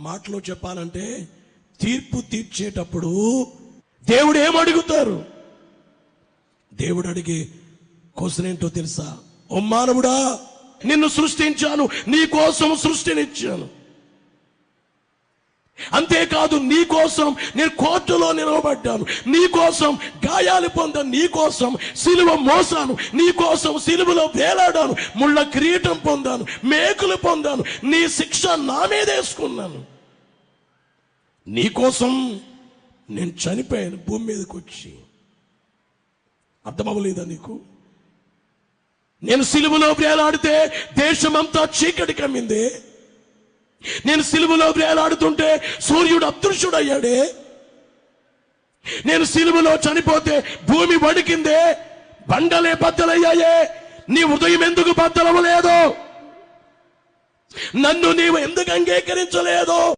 మాటలో చెప్పాలంటే తీర్పు తీర్చేటప్పుడు దేవుడు ఏమడుగుతారు దేవుడు అడిగే క్వశ్చన్ ఏంటో తెలుసా? ఓ మానవుడా నిన్ను సృష్టించాను నీ కోసం సృష్టినిచ్చాను. అంతేకాదు నీ కోసం నేను కోర్టులో నిలవబడ్డాను. నీ కోసం గాయాలు పొంద నీ కోసం సిలువ మోసాను. నీ కోసం సిలువలో వేలాడాను. ముళ్ళ కిరీటం పొందాను. మేకులు పొందాను. నీ శిక్ష నా మీద వేసుకున్నాను. నీ కోసం నేను చనిపోయాను భూమి మీదకి వచ్చి. అర్థమవ్వలేదా నీకు? నేను సిలువలో వేలాడితే దేశమంతా చీకటి కమ్మింది. నేను సిలువలో వేలాడుతుంటే సూర్యుడు అదృశ్యుడయ్యాడే. నేను సిలువలో చనిపోతే భూమి వడికిందే బండలే బద్దలయ్యాయే. నీ ఉదయం ఎందుకు బద్దలవలేదు? నన్ను నీవు ఎందుకు అంగీకరించలేదు?